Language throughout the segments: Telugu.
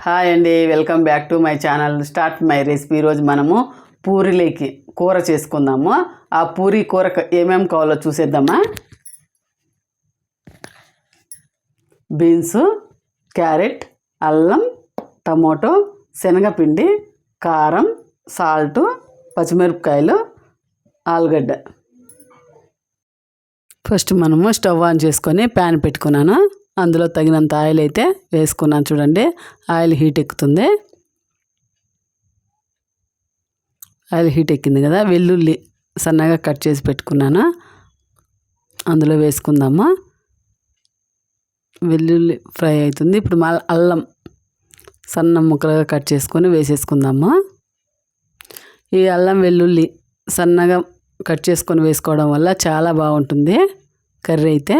హాయ్ అండి welcome back to my channel. Start my recipe. ఈరోజు మనము పూరీలోకి కూర చేసుకుందాము. ఆ పూరి కూర ఏమేమి కావాలో చూసేద్దామా? బీన్స్ క్యారెట్ అల్లం టమోటో శనగపిండి కారం సాల్ట్ పచ్చిమిరపకాయలు ఆలుగడ్డ. ఫస్ట్ మనము స్టవ్ ఆన్ చేసుకొని ప్యాన్ పెట్టుకున్నాను. అందులో తగినంత ఆయిల్ అయితే వేసుకున్నాను చూడండి. ఆయిల్ హీట్ ఎక్కుతుంది. ఆయిల్ హీట్ ఎక్కింది కదా వెల్లుల్లి సన్నగా కట్ చేసి పెట్టుకున్నాను. అందులో వేసుకుందాము? వెల్లుల్లి ఫ్రై అవుతుంది. ఇప్పుడు మళ్ళీ అల్లం సన్న ముక్కలుగా కట్ చేసుకొని వేసేసుకుందాము? ఈ అల్లం వెల్లుల్లి సన్నగా కట్ చేసుకొని వేసుకోవడం వల్ల చాలా బాగుంటుంది కర్రీ అయితే.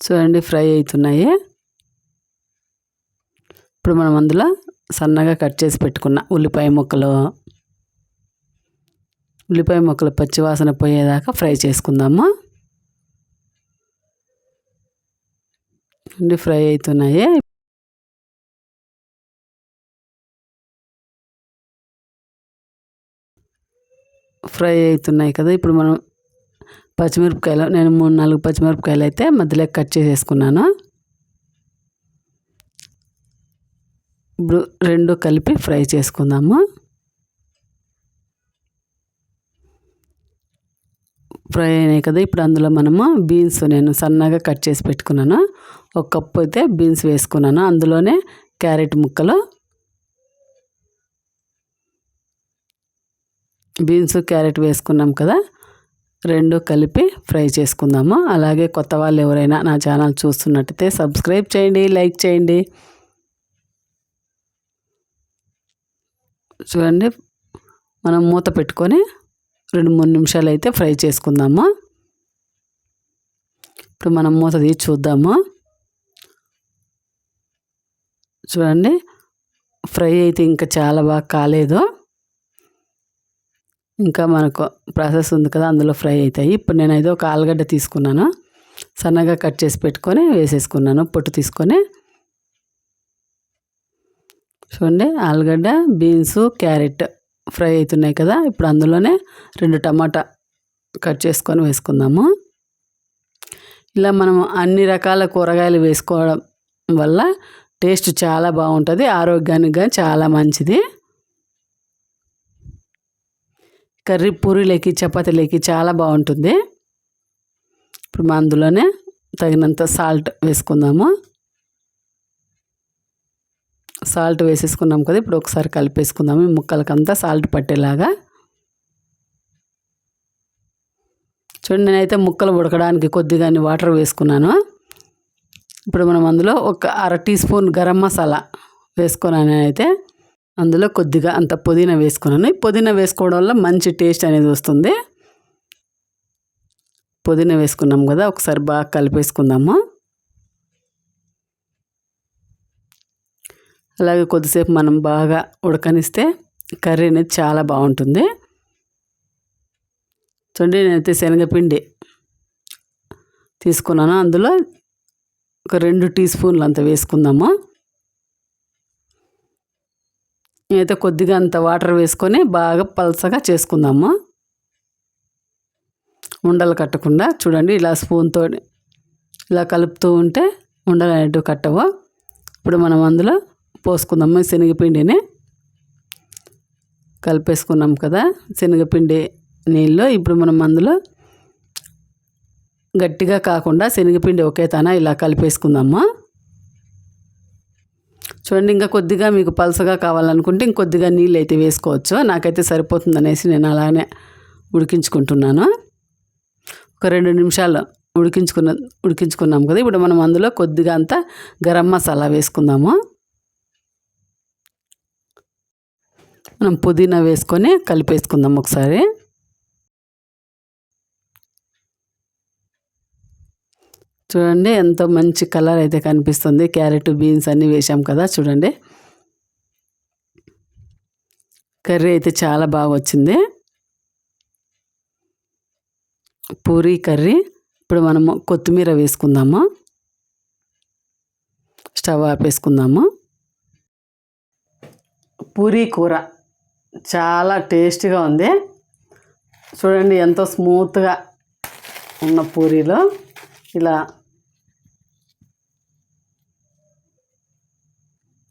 చూడండి ఫ్రై అవుతున్నాయి ఇప్పుడు మనం అందులో సన్నగా కట్ చేసి పెట్టుకున్న ఉల్లిపాయ ముక్కలు ఉల్లిపాయ ముక్కలు పచ్చివాసన పోయేదాకా ఫ్రై చేసుకుందాము. అండి ఫ్రై అవుతున్నాయి ఫ్రై అవుతున్నాయి కదా ఇప్పుడు మనం పచ్చిమిరపకాయలు నేను మూడు నాలుగు పచ్చిమిరపకాయలు అయితే మధ్యలో కట్ చేసేసుకున్నాను. ఇప్పుడు రెండు కలిపి ఫ్రై చేసుకుందాము. ఫ్రై అయినాయి కదా ఇప్పుడు అందులో మనము బీన్స్ నేను సన్నగా కట్ చేసి పెట్టుకున్నాను. ఒక కప్పు అయితే బీన్స్ వేసుకున్నాను. అందులోనే క్యారెట్ ముక్కలు బీన్స్ క్యారెట్ వేసుకున్నాం కదా. రెండు కలిపి ఫ్రై చేసుకుందాము? అలాగే కొత్త వాళ్ళు ఎవరైనా నా ఛానల్ చూస్తున్నట్టయితే సబ్స్క్రైబ్ చేయండి లైక్ చేయండి. చూడండి మనం మూత పెట్టుకొని రెండు మూడు నిమిషాలు అయితే ఫ్రై చేసుకుందాము? ఇప్పుడు మనం మూత తీసి చూద్దాము? చూడండి ఫ్రై అయితే ఇంకా చాలా బాగా కాలేదు. ఇంకా మనకు ప్రాసెస్ ఉంది కదా అందులో ఫ్రై అవుతాయి ఇప్పుడు నేను అయితే ఒక ఆలుగడ్డ తీసుకున్నాను. సన్నగా కట్ చేసి పెట్టుకొని వేసేసుకున్నాను. పొట్టు తీసుకొని. చూడండి ఆలుగడ్డ బీన్స్ క్యారెట్ ఫ్రై అవుతున్నాయి కదా. ఇప్పుడు అందులోనే రెండు టమాటా కట్ చేసుకొని వేసుకుందాము. ఇలా మనము అన్ని రకాల కూరగాయలు వేసుకోవడం వల్ల టేస్ట్ చాలా బాగుంటుంది ఆరోగ్యానికి కానీ చాలా మంచిది. కర్రీ పూరీలకి చపాతీలోకి చాలా బాగుంటుంది. ఇప్పుడు మా అందులోనే తగినంత సాల్ట్ వేసుకుందాము. సాల్ట్ వేసేసుకున్నాం కదా ఇప్పుడు ఒకసారి కలిపేసుకుందాము. ఈ ముక్కలకంతా సాల్ట్ పట్టేలాగా. చూడండి నేనైతే ముక్కలు ఉడకడానికి కొద్దిగా వాటర్ వేసుకున్నాను. ఇప్పుడు మనం అందులో ఒక అర టీ స్పూన్ గరం మసాలా వేసుకున్నాను నేనైతే. అందులో కొద్దిగా అంత పుదీనా వేసుకున్నాను. పుదీనా వేసుకోవడం వల్ల మంచి టేస్ట్ అనేది వస్తుంది. పుదీనా వేసుకున్నాం కదా ఒకసారి బాగా కలిపేసుకుందాము. అలాగే కొద్దిసేపు మనం బాగా ఉడకనిస్తే కర్రీ అనేది చాలా బాగుంటుంది. చూడండి నేనైతే శనగపిండి తీసుకున్నాను. అందులో ఒక రెండు టీ స్పూన్లు అంత వేసుకుందాము. అయితే కొద్దిగా అంత వాటర్ వేసుకొని బాగా పలసగా చేసుకుందాము? ఉండలు కట్టకుండా చూడండి ఇలా స్పూన్తో ఇలా కలుపుతూ ఉంటే ఉండలు అనేటివి కట్టవు? ఇప్పుడు మనం అందులో పోసుకుందాము? శనగపిండిని కలిపేసుకున్నాం కదా శనగపిండి నీళ్ళు. ఇప్పుడు మనం అందులో గట్టిగా కాకుండా శనగపిండి ఒకేతన ఇలా కలిపేసుకుందాము? చూడండి ఇంకా కొద్దిగా మీకు పలసగా కావాలనుకుంటే ఇంకొద్దిగా నీళ్ళు అయితే వేసుకోవచ్చు. నాకైతే సరిపోతుంది అనేసి నేను అలానే ఉడికించుకుంటున్నాను. ఒక రెండు నిమిషాలు ఉడికించుకున్న ఉడికించుకున్నాం కదా. ఇప్పుడు మనం అందులో కొద్దిగా అంతా గరం మసాలా వేసుకుందాము. మనం పుదీనా వేసుకొని కలిపేసుకుందాం ఒకసారి. చూడండి ఎంతో మంచి కలర్ అయితే కనిపిస్తుంది. క్యారెట్ బీన్స్ అన్నీ వేసాం కదా చూడండి. కర్రీ అయితే చాలా బాగా వచ్చింది. పూరీ కర్రీ. ఇప్పుడు మనము కొత్తిమీర వేసుకుందాము? స్టవ్ ఆపేసుకుందాము? పూరీ కూర చాలా టేస్టీగా ఉంది. చూడండి ఎంతో స్మూత్గా ఉన్న పూరీలో ఇలా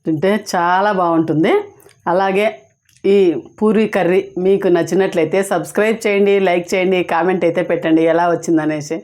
తింటే చాలా బాగుంటుంది. అలాగే ఈ పూరీ కర్రీ మీకు నచ్చినట్లయితే సబ్స్క్రైబ్ చేయండి లైక్ చేయండి కామెంట్ అయితే పెట్టండి ఎలా వచ్చిందనేసి.